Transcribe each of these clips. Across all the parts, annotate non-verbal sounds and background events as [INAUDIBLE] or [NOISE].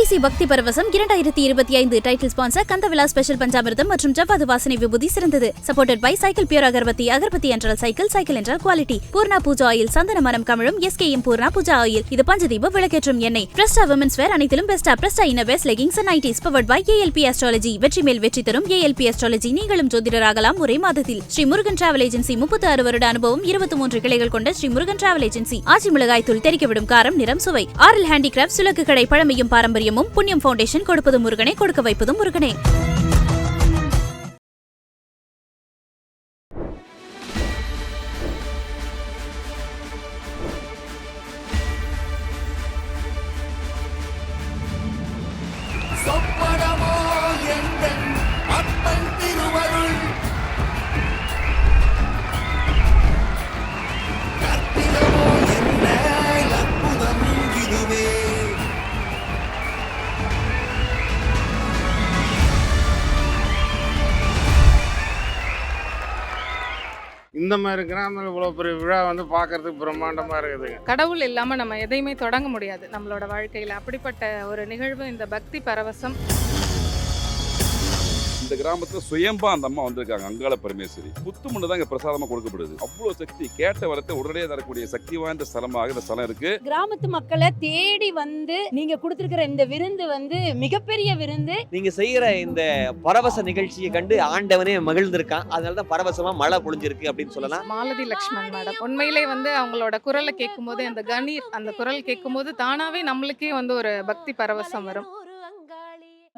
IBC பக்தி பரவசம் இரண்டாயிரத்தி இருபத்தி ஐந்து டைட்டில் ஸ்பான்சர் கந்தவிழா ஸ்பெஷல் பஞ்சாமிர்தம் மற்றும் ஜவ்வாது வாசனை விபூதி சிறந்தது. Supported by Cycle pure agarbatti agarbatti என்றால் சைக்கிள் சைக்கிள் என்றால் குவாலிட்டி பூர்ணா பூஜா ஆயில் சந்தன மரம் கமழும் எஸ்கேஎம் பூர்ணா பூஜா ஆயில் இது பஞ்சதீப விளக்கேற்றும் எண்ணெய். பிரஸ்டா விமன்ஸ் வேர் அனைத்திலும் பெஸ்டா பிரஸ்டா இன்ன best leggings nighties powered by ALP astrology வெற்றி மேல் வெற்றி தரும் ஏஎல்பி அஸ்ட்ராலஜி நீங்களும் ஜோதிடராகலாம் ஒரே மாதத்தில். ஸ்ரீ முருகன் டிராவல் ஏஜென்சி முப்பத்தி ஆறு வருட அனுபவம் இருபத்தி மூன்று கிளைகள் கொண்ட ஸ்ரீ முருகன் டிராவல் ஏஜென்சி ஆச்சி மிளகாய் தூள் தெரிக்கவிடும் காரம் நிறம் சுவை. ஆரல் ஹேண்டிகிராப்ட் சுலக்கு கடை பழமையும் பாரம்பரியமும் புண்ணியம் ஃபவுண்டேஷன் கொடுப்பது முருகனே கொடுக்க வைப்பதும் முருகனே. இந்த மாதிரி கிராமத்தில் இவ்வளோ பெரிய விழா வந்து பார்க்கறதுக்கு பிரம்மாண்டமாக இருக்குதுங்க கடவுள் இல்லாமல் நம்ம எதையுமே தொடங்க முடியாது. நம்மளோட வாழ்க்கையில் அப்படிப்பட்ட ஒரு நிகழ்வு இந்த பக்தி பரவசம். இந்த கிராமத்துல சுயம்பா அந்த அம்மா வந்திருக்காங்க அங்காள பரமேஸ்வரி. புத்து மண்ணு தான் இங்க பிரசாதமா கொடுக்கப்படுது. அவ்வளவு சக்தி கேட்ட வரத்தை உடனே தரக்கூடிய சக்தி வாய்ந்த ஸ்தலமாக இந்த ஸ்தலம் இருக்கு. கிராமத்து மக்களை தேடி வந்து நீங்க கொடுத்திருக்கிற இந்த விருந்து வந்து மிகப்பெரிய விருந்து. நீங்க செய்யற இந்த பரவச நிகழ்ச்சியை கண்டு ஆண்டவனே மகிழ்ந்திருக்கான். அதனால தான் பரவசமா மழை பொழிஞ்சிருக்கு அப்படின்னு சொல்லலாம். மாலதி லக்ஷ்மண் மேடம் உண்மையிலே வந்து அவங்களோட குரலை கேட்கும்போது அந்த கணீர் அந்த குரல் கேட்கும்போது தானாவே நம்மளுக்கே வந்து ஒரு பக்தி பரவசம் வரும்.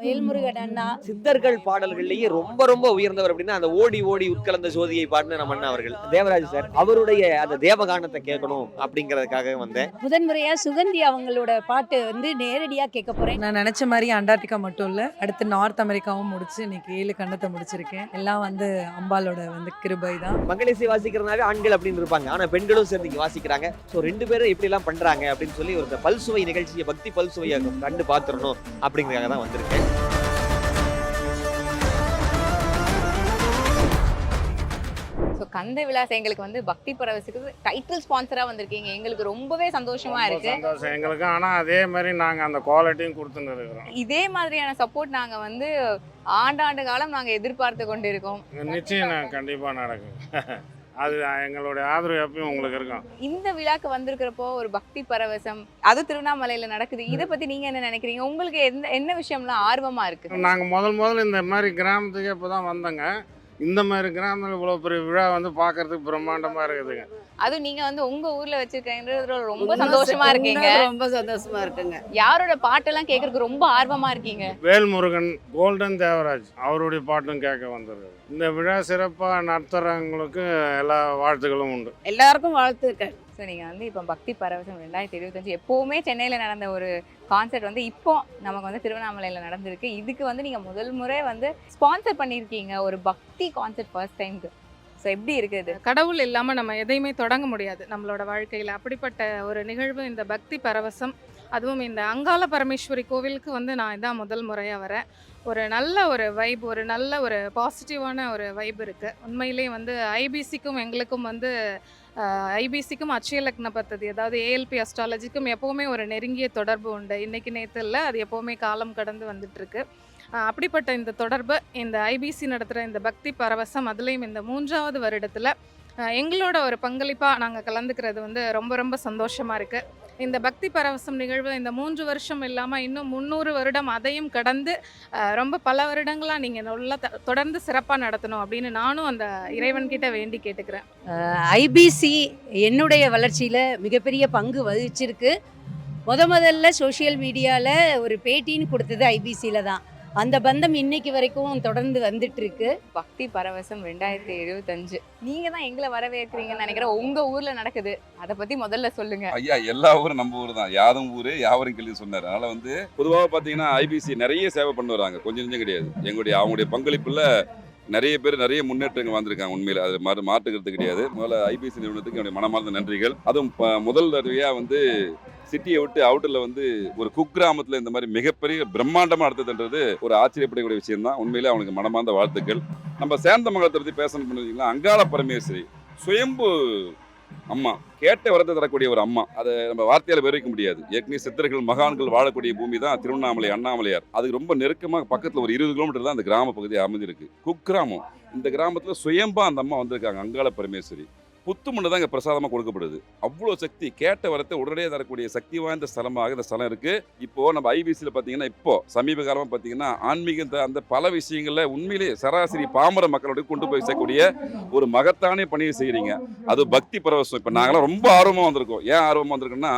வேல்முருகன் அண்ணா. சித்தர்கள் பாடல்கள்லயே ரொம்ப ரொம்ப உயர்ந்தவர் அப்படின்னா அந்த ஓடி ஓடி உட்கலந்த ஜோதியை பாடின நம்ம அண்ணா அவர்கள். தேவராஜ் சார் அவருடைய அந்த தேவகானத்தை கேட்கணும் அப்படிங்கறதுக்காக வந்தேன். முதன்முறையா சுகந்தி அவங்களோட பாட்டு வந்து நேரடியா கேட்க போறேன். நான் நினைச்ச மாதிரி அண்டார்டிகா மட்டும் இல்ல அடுத்து நார்த் அமெரிக்காவும் முடிச்சு இன்னைக்கு ஏழு கண்டத்தை முடிச்சிருக்கேன். எல்லாம் வந்து அம்பாலோட வந்து கிருபை தான் மகளிசை வாசிக்கிறதுனாவே ஆண்கள் அப்படின்னு இருப்பாங்க. ஆனா பெண்களும் சேர்ந்து வாசிக்கிறாங்க. ஸோ ரெண்டு பேரும் எப்படி எல்லாம் பண்றாங்க அப்படின்னு சொல்லி ஒரு பல்சுவை நிகழ்ச்சியை பக்தி பல்சுவையை கண்டு பார்த்துடணும் அப்படிங்கறதுக்காக தான் வந்திருக்கேன். கந்த விலாஸ் எங்களுக்கு வந்து பக்தி பரவசுக்கு டைட்டில் ஸ்பான்சரா வந்திருக்கீங்க. எங்களுக்கு ரொம்பவே சந்தோஷமா இருக்கு. சந்தோஷம். எங்களுக்கு ஆனால் அதே மாதிரி நாங்கள் அந்த குவாலிட்டியும் கொடுத்துன்னு இருக்கிறோம் இதே மாதிரியான சப்போர்ட் நாங்க வந்து ஆண்டாண்டு காலம் நாங்க எதிர்பார்த்து கொண்டிருக்கோம். நிச்சயம் கண்டிப்பாக நடக்கும். [LAUGHS] அது எங்களுடைய ஆதரவு எப்பயும் உங்களுக்கு இருக்கும். இந்த விழாக்கு வந்திருக்கிறப்போ ஒரு பக்தி பரவசம் அது திருவண்ணாமலையில நடக்குது. இதை பத்தி நீங்க என்ன நினைக்கிறீங்க? உங்களுக்கு எந்த என்ன விஷயம்லாம் ஆர்வமா இருக்கு? நாங்கள் முதல் முதல்ல இந்த மாதிரி கிராமத்துக்கு இப்போ தான் வந்தோங்க. இந்த மாதிரி கிராமத்தில் இவ்வளோ பெரிய விழா வந்து பார்க்கறதுக்கு பிரம்மாண்டமாக இருக்குதுங்க. அதுவும் நீங்க வந்து உங்க ஊர்ல வச்சிருக்கீங்கன்றதுல ரொம்ப சந்தோஷமா இருக்கீங்க. ரொம்ப சந்தோஷமா இருக்குங்க. யாரோட பாட்டெல்லாம் கேட்கறதுக்கு ரொம்ப ஆர்வமா இருக்கீங்க? வேல்முருகன் கோல்டன் தேவராஜ் அவருடைய பாட்டும் கேட்க வந்துருக்கு இந்த விழா சிறப்பாக நடத்துகிறவங்களுக்கு எல்லா வாழ்த்துக்களும் உண்டு. எல்லாருக்கும் வாழ்த்துக்கள். ஸோ நீங்கள் வந்து இப்போ பக்தி பரவசம் ரெண்டாயிரத்தி இருபத்தஞ்சு எப்போவுமே சென்னையில் நடந்த ஒரு கான்சர்ட் வந்து இப்போ நமக்கு வந்து திருவண்ணாமலையில் நடந்திருக்கு. இதுக்கு வந்து நீங்கள் முதல் முறை வந்து ஸ்பான்சர் பண்ணியிருக்கீங்க ஒரு பக்தி கான்சர்ட் ஃபர்ஸ்ட் டைம்க்கு ஸோ எப்படி இருக்குது கடவுள் இல்லாமல் நம்ம எதையுமே தொடங்க முடியாது. நம்மளோட வாழ்க்கையில் அப்படிப்பட்ட ஒரு நிகழ்வு இந்த பக்தி பரவசம் அதுவும் இந்த அங்காள பரமேஸ்வரி கோவிலுக்கு வந்து நான் இதான் முதல் முறையாக வரேன். ஒரு நல்ல ஒரு வைப் ஒரு நல்ல ஒரு பாசிட்டிவான ஒரு வைப் இருக்குது உண்மையிலே வந்து ஐபிசிக்கும் எங்களுக்கும் வந்து ஐபிசிக்கும் அச்சய லக்ன பத்ததி அதாவது ஏஎல்பி அஸ்ட்ராலஜிக்கும் எப்போவுமே ஒரு நெருங்கிய தொடர்பு உண்டு. இன்றைக்கி நேற்று இல்லை அது எப்போவுமே காலம் கடந்து வந்துட்டுருக்கு. அப்படிப்பட்ட இந்த தொடர்பு இந்த ஐபிசி நடத்துகிற இந்த பக்தி பரவசம் அதுலேயும் இந்த மூன்றாவது வருடத்தில் எங்களோட ஒரு பங்களிப்பாக நாங்கள் கலந்துக்கிறது வந்து ரொம்ப ரொம்ப சந்தோஷமாக இருக்குது இந்த பக்தி பரவசம் நிகழ்வு இந்த மூன்று வருஷம் இல்லாமல் இன்னும் முந்நூறு வருடம் அதையும் கடந்து ரொம்ப பல வருடங்களாக நீங்கள் நல்லா தொடர்ந்து சிறப்பாக நடத்தணும் அப்படின்னு நானும் அந்த இறைவன்கிட்ட வேண்டி கேட்டுக்கிறேன். ஐபிசி என்னுடைய வளர்ச்சியில் மிகப்பெரிய பங்கு வகிச்சிருக்கு. முத முதல்ல சோஷியல் மீடியாவில் ஒரு பேட்டின்னு கொடுத்தது ஐபிசியில் தான். அந்த பந்தம் இன்னைக்கு வரைக்கும் தொடர்ந்து வந்துட்டு இருக்கு பக்தி பரவசம் ரெண்டாயிரத்தி இருபத்தஞ்சு நீங்கள் தான் எங்களை வரவேற்கிறீங்கன்னு நினைக்கிறேன். உங்கள் ஊரில் நடக்குது. அதை பற்றி முதல்ல சொல்லுங்கள் ஐயா எல்லா ஊரும் நம்ம ஊர் தான். யாதும் ஊரு யாவரும் கேள்வி சொன்னார். அதனால வந்து பொதுவாக பார்த்தீங்கன்னா ஐபிசி நிறைய சேவை பண்ணி வராங்க. கொஞ்சம் கொஞ்சம் கிடையாது. எங்களுடைய அவங்களுடைய பங்களிப்புல நிறைய பேர் நிறைய முன்னேற்றங்கள் வந்திருக்காங்க உண்மையில். அது மாறு மாற்றுக்கிறது கிடையாது. முதல்ல ஐபிசி நிறுவனத்துக்கு என்னுடைய மனமார்ந்த நன்றிகள். அதுவும் ப- முதல் தடவையாக வந்து சிட்டியை விட்டு அவுட்டரில் வந்து ஒரு குக்கிராமத்தில் இந்த மாதிரி மிகப்பெரிய பிரம்மாண்டமாக அடுத்ததுன்றது ஒரு ஆச்சரியப்படக்கூடிய விஷயம் தான் உண்மையிலே அவனுக்கு மனமார்ந்த வாழ்த்துக்கள். நம்ம சேந்தமங்கலத்தை பற்றி பேசணும் பண்ணிருக்கீங்களா அங்காள பரமேஸ்வரி சுயம்பு அம்மா கேட்ட வரத்தை தரக்கூடிய ஒரு அம்மா. அதை நம்ம வார்த்தையால விவரிக்க முடியாது. ஏற்கனவே சித்தர்கள் மகான்கள் வாழக்கூடிய பூமி தான் திருவண்ணாமலை அண்ணாமலையார். அதுக்கு ரொம்ப நெருக்கமாக பக்கத்தில் ஒரு இருபது கிலோமீட்டர் தான் அந்த கிராம பகுதி அமைஞ்சிருக்கு. குக்கிராமம். இந்த கிராமத்தில் சுயம்பா அந்த அம்மா வந்திருக்காங்க அங்காள பரமேஸ்வரி. புத்து மண்ணு தான் இங்கே பிரசாதமாக கொடுக்கப்படுது. அவ்வளோ சக்தி. கேட்ட வரத்தை உடனே தரக்கூடிய சக்தி வாய்ந்த ஸ்தலமாக இந்த ஸ்தலம் இருக்குது இப்போது நம்ம ஐபிசியில் பார்த்தீங்கன்னா இப்போ சமீப காலமாக பார்த்தீங்கன்னா ஆன்மீக அந்த பல விஷயங்களில் உண்மையிலேயே சராசரி பாமர மக்களோட கொண்டு போய் சேர்க்கக்கூடிய ஒரு மகத்தான பணியை செய்கிறீங்க அது பக்தி பரவசம். இப்போ நாங்களாம் ரொம்ப ஆர்வமாக வந்திருக்கோம். ஏன் ஆர்வமாக வந்திருக்கோம்னா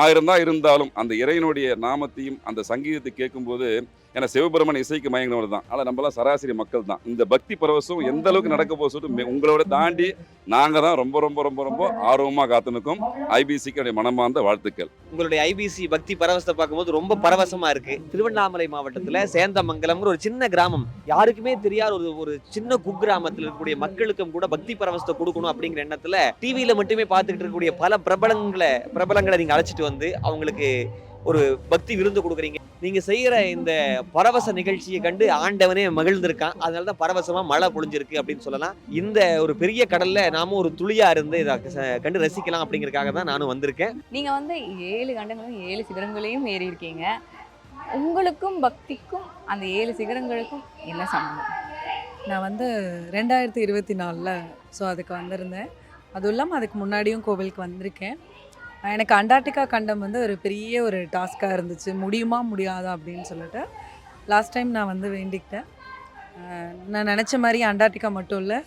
ஆயிரம் தான் இருந்தாலும் அந்த இறைவனுடைய நாமத்தையும் அந்த சங்கீதத்தை கேட்கும்போது ஏன்னா சிவபெருமன் இசைக்கு மயங்கினவர் தான். ஆனால் நம்மளாம் சராசரி மக்கள் தான். இந்த பக்தி பரவசம் எந்த அளவுக்கு நடக்க போக சொல்லிட்டு உங்களோட தாண்டி நாங்கள் தான் ரொம்ப ரொம்ப ரொம்ப ரொம்ப ஆர்வமாக காத்துனுக்கும் ஐபிசிக்கு மனமார்ந்த வாழ்த்துக்கள். உங்களுடைய ஐபிசி பக்தி பரவசத்தை பார்க்கும்போது ரொம்ப பரவசமாக இருக்கு. திருவண்ணாமலை மாவட்டத்துல சேந்தமங்கலம்ங்கிற ஒரு சின்ன கிராமம். யாருக்குமே தெரியாத ஒரு ஒரு சின்ன குக்கிராமத்தில் இருக்கக்கூடிய மக்களுக்கும் கூட பக்தி பரவசத்தை கொடுக்கணும் அப்படிங்கிற எண்ணத்துல டிவியில மட்டுமே பார்த்துக்கிட்டு இருக்கக்கூடிய பல பிரபலங்களை பிரபலங்களை நீங்கள் அழைச்சிட்டு வந்து அவங்களுக்கு ஒரு பக்தி விருந்து கொடுக்குறீங்க. நீங்க செய்யற இந்த பரவச நிகழ்ச்சியை கண்டு ஆண்டவனே மகிழ்ந்திருக்கான். அதனால தான் பரவசமா மழை பொழிஞ்சிருக்கு அப்படின்னு சொல்லலாம். இந்த ஒரு பெரிய கடல்ல நாம ஒரு துளியா இருந்து இதை ச- கண்டு ரசிக்கலாம் அப்படிங்கறதுக்காக தான் நானும் வந்திருக்கேன். நீங்கள் வந்து ஏழு கண்டங்களும் ஏழு சிகரங்களையும் ஏறி இருக்கீங்க. உங்களுக்கும் பக்திக்கும் அந்த ஏழு சிகரங்களுக்கும் என்ன சம்பந்தம்? நான் வந்து ரெண்டாயிரத்தி இருபத்தி நாலில் ஸோ அதுக்கு வந்திருந்தேன். அதுவும் இல்லாமல் அதுக்கு முன்னாடியும் கோவிலுக்கு வந்திருக்கேன். எனக்கு அண்டார்டிகா கண்டம் வந்து ஒரு பெரிய ஒரு டாஸ்காக இருந்துச்சு. முடியுமா முடியாதா அப்படின்னு சொல்லிட்டு லாஸ்ட் டைம் நான் வந்து வேண்டிக்கிட்டேன். நான் நினச்ச மாதிரி அண்டார்டிகா மட்டும் இல்லை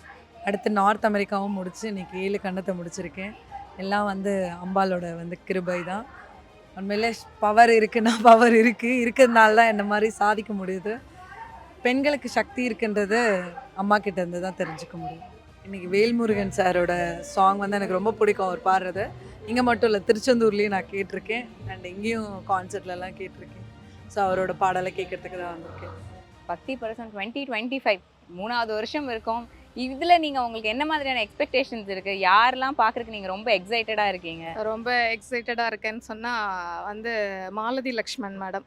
அடுத்து நார்த் அமெரிக்காவும் முடித்து இன்றைக்கி ஏழு கண்டத்தை முடிச்சிருக்கேன். எல்லாம் வந்து அம்பாலோட வந்து கிருபை தான். உண்மையிலே பவர் இருக்குன்னா பவர் இருக்குது இருக்கிறதுனால தான் என்ன மாதிரி சாதிக்க முடியுது. பெண்களுக்கு சக்தி இருக்குன்றது அம்மா கிட்டேருந்து தான் தெரிஞ்சுக்க முடியும். இன்னைக்கு வேல்முருகன் சாரோட சாங் வந்து எனக்கு ரொம்ப பிடிக்கும். அவர் பாடுறது. இங்கே மட்டும் இல்லை திருச்செந்தூர்லேயும் நான் கேட்டிருக்கேன். அண்ட் இங்கேயும் கான்சர்ட்லலாம் கேட்டிருக்கேன். ஸோ அவரோட பாடலை கேட்கறதுக்கு தான் வந்திருக்கேன். பக்தி பர்சன் டுவெண்ட்டி டுவெண்ட்டி ஃபைவ் மூணாவது வருஷம் இருக்கும். இதில் நீங்கள் உங்களுக்கு என்ன மாதிரியான எக்ஸ்பெக்டேஷன்ஸ் இருக்குது யாரெல்லாம் பார்க்குறதுக்கு நீங்கள் ரொம்ப எக்ஸைட்டடாக இருக்கீங்க? ரொம்ப எக்ஸைட்டடாக இருக்கேன்னு சொன்னால் வந்து மாலதி லக்ஷ்மண் மேடம்.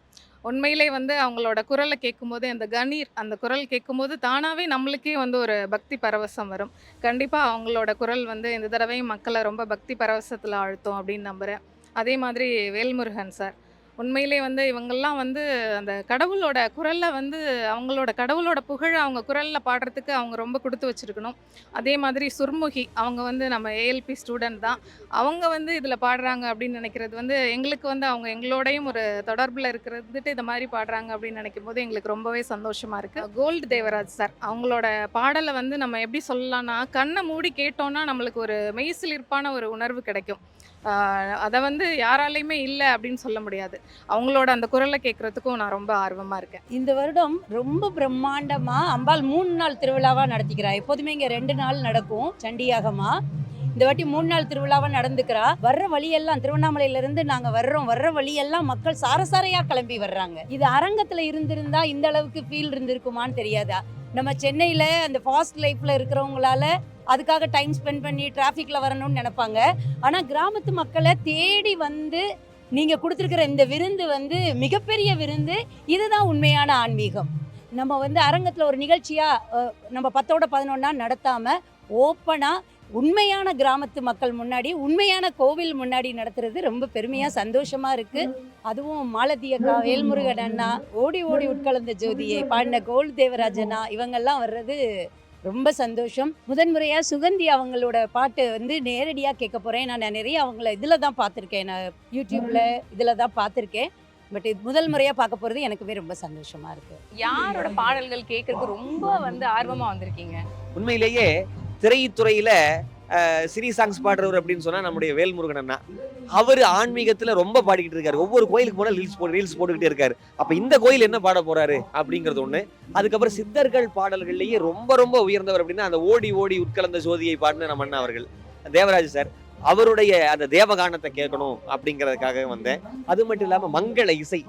உண்மையிலே வந்து அவங்களோட குரலை கேட்கும்போது அந்த கணீர் அந்த குரல் கேட்கும்போது தானாகவே நம்மளுக்கே வந்து ஒரு பக்தி பரவசம் வரும். கண்டிப்பாக அவங்களோட குரல் வந்து இந்த தடவையும் மக்களை ரொம்ப பக்தி பரவசத்தில் ஆழ்த்தும் அப்படின்னு நம்புகிறேன் அதே மாதிரி வேல்முருகன் சார். உண்மையிலே வந்து இவங்கெல்லாம் வந்து அந்த கடவுளோட குரலில் வந்து அவங்களோட கடவுளோட புகழ் அவங்க குரலில் பாடுறதுக்கு அவங்க ரொம்ப கொடுத்து வச்சுருக்கணும். அதே மாதிரி சுர்முகி அவங்க வந்து நம்ம ஏஎல்பி ஸ்டூடெண்ட் தான். அவங்க வந்து இதில் பாடுறாங்க அப்படின்னு நினைக்கிறது வந்து எங்களுக்கு வந்து அவங்க எங்களோடையும் ஒரு தொடர்பில் இருக்கிறதுட்டு இந்த மாதிரி பாடுறாங்க அப்படின்னு நினைக்கும் போது எங்களுக்கு ரொம்பவே சந்தோஷமாக இருக்குது கோல்டு தேவராஜ் சார் அவங்களோட பாடலை வந்து நம்ம எப்படி சொல்லலாம்னா கண்ணை மூடி கேட்டோன்னா நம்மளுக்கு ஒரு மெய்சிலிருப்பான ஒரு உணர்வு கிடைக்கும். அதை வந்து யாராலையுமே இல்லை அப்படின்னு சொல்ல முடியாது. அவங்களோட அந்த குரலை கேட்குறதுக்கும் நான் ரொம்ப ஆர்வமாக இருக்கேன். இந்த வருடம் ரொம்ப பிரம்மாண்டமாக அம்பாள் மூணு நாள் திருவிழாவாக நடத்திக்கிறா. எப்போதுமே இங்கே ரெண்டு நாள் நடக்கும் சண்டியாகமா. இந்த வாட்டி மூணு நாள் திருவிழாவாக நடந்துக்கிறா. வர்ற வழியெல்லாம் திருவண்ணாமலையிலேருந்து நாங்கள் வர்றோம் வர்ற வழியெல்லாம் மக்கள் சாரசாரையாக கிளம்பி வர்றாங்க. இது அரங்கத்தில் இருந்திருந்தா இந்த அளவுக்கு ஃபீல் இருந்திருக்குமான்னு தெரியாதா? நம்ம சென்னையில் அந்த ஃபாஸ்ட் லைஃப்பில் இருக்கிறவங்களால அதுக்காக டைம் ஸ்பெண்ட் பண்ணி டிராஃபிக்கில் வரணும்னு நினைப்பாங்க. ஆனால் கிராமத்து மக்களை தேடி வந்து நீங்கள் கொடுத்துருக்கிற இந்த விருந்து வந்து மிகப்பெரிய விருந்து. இதுதான் உண்மையான ஆன்மீகம். நம்ம வந்து அரங்கத்தில் ஒரு நிகழ்ச்சியாக நம்ம பத்தோட பதினொன்னா நடத்தாமல் ஓப்பனாக உண்மையான கிராமத்து மக்கள் முன்னாடி உண்மையான கோவில் முன்னாடி நடத்துறது ரொம்ப பெருமையாக சந்தோஷமாக இருக்குது அதுவும் மாலதி அக்கா வேல்முருகன் அண்ணா ஓடி ஓடி உட்கலந்த ஜோதியை பாடின கோல் தேவராஜனா இவங்கெல்லாம் வர்றது ரொம்ப சந்தோஷம். முதன்முறையாக சுகந்தி அவங்களோட பாட்டு வந்து நேரடியாக கேட்க போகிறேன் நான் நிறைய அவங்கள இதில் தான் பார்த்துருக்கேன். நான் யூடியூப்பில் இதில் தான் பார்த்துருக்கேன். பட் இது முதல் முறையாக பார்க்க போகிறது எனக்குமே ரொம்ப சந்தோஷமாக இருக்குது யாரோட பாடல்கள் கேட்கறதுக்கு ரொம்ப வந்து ஆர்வமாக வந்திருக்கீங்க? உண்மையிலேயே திரைத்துறையில அஹ், சினி சாங்ஸ் பாடுறவர் அப்படின்னு சொன்னா நம்முடைய வேல்முருகன் அண்ணா. அவர் ஆன்மீகத்துல ரொம்ப பாடிக்கிட்டு இருக்காரு. ஒவ்வொரு கோயிலுக்கு போனா ரீல்ஸ் போட்டு ரீல்ஸ் போட்டுக்கிட்டே இருக்காரு. அப்போ இந்த கோயில் என்ன பாட போறாரு அப்படிங்கிறது ஒண்ணு. அதுக்கப்புறம் சித்தர்கள் பாடல்கள்லயே ரொம்ப ரொம்ப உயர்ந்தவர் அப்படின்னா அந்த ஓடி ஓடி உட்கலந்த ஜோதியை பாடின நம்ம அண்ணா அவர்கள். தேவராஜ் சார் அவருடைய அந்த தேவகானத்தை கேட்கணும் அப்படிங்கிறதுக்காக வந்தேன். அது மட்டும் இல்லாம மங்கள இசை.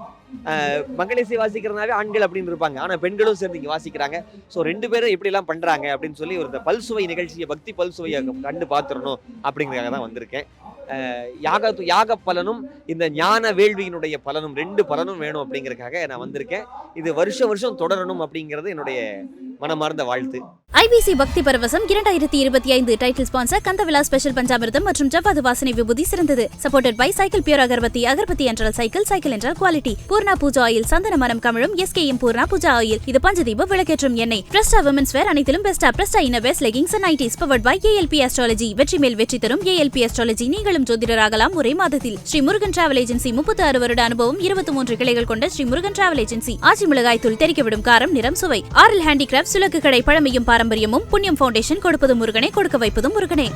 மங்கள இசை வாசிக்கிறதுனாவே ஆண்கள் அப்படின்னு இருப்பாங்க. ஆனா பெண்களும் சேர்ந்து இங்க வாசிக்கிறாங்க. ஸோ ரெண்டு பேரும் எப்படி எல்லாம் பண்றாங்க அப்படின்னு சொல்லி ஒரு பல்சுவை நிகழ்ச்சியை பக்தி பல்சுவையை கண்டு பார்த்துடணும் அப்படிங்கிறதுக்காக தான் வந்திருக்கேன். யாக யாக பலனும் இந்த ஞான வேள்வியினுடைய பலனும் ரெண்டு பலனும் வேணும் அப்படிங்கறதுக்காக நான் வந்திருக்கேன். இது வருஷம் வருஷம் தொடரணும் அப்படிங்கிறது என்னுடைய மனமார்ந்த வாழ்த்து. ஐபிசி பக்தி பரவசம் இரண்டாயிரத்தி இருபத்தி ஐந்து டைட்டில் ஸ்பான்சர் கந்தவிழா ஸ்பெஷல் பஞ்சாமிர்தம் மற்றும் ஜவ்வாது வாசனை விபூதி சிறந்தது. Supported by Cycle pure agarbatti agarbatti என்றால் சைக்கிள் சைக்கிள் என்றால் குவாலிட்டி பூர்ணா பூஜா ஆயில் சந்தன மரம் கமழும் எஸ்கேஎம் பூர்ணா பூஜா ஆயில். இது பஞ்சதீப விளக்கேற்றும் எண்ணெய். பிரஸ்டா விமன்ஸ் வேர் அனைத்திலும் பெஸ்டா பிரஸ்டா இன்ன best leggings nighties powered by ALP astrology வெற்றி மேல் வெற்றி தரும் ஏஎல்பி அஸ்ட்ராலஜி நீங்களும் ஜோதிடராகலாம் ஒரே மாதத்தில். ஸ்ரீ முருகன் டிராவல் ஏஜென்சி முப்பத்தி ஆறு வருட அனுபவம் இருபத்தி மூன்று கிளைகள் கொண்ட ஸ்ரீ முருகன் டிராவல் ஏஜென்சி. ஆச்சி மிளகாய் தூள் காரம் நிறம் சுவை. ஆரல் ஹேண்டிகிராப்ட் சுலக்கு கடை பழமையும் பாரம்பரியமும் புண்ணியம் பவுண்டேஷன் கொடுப்பதும் முருகனே கொடுக்க வைப்பதும் முருகனே.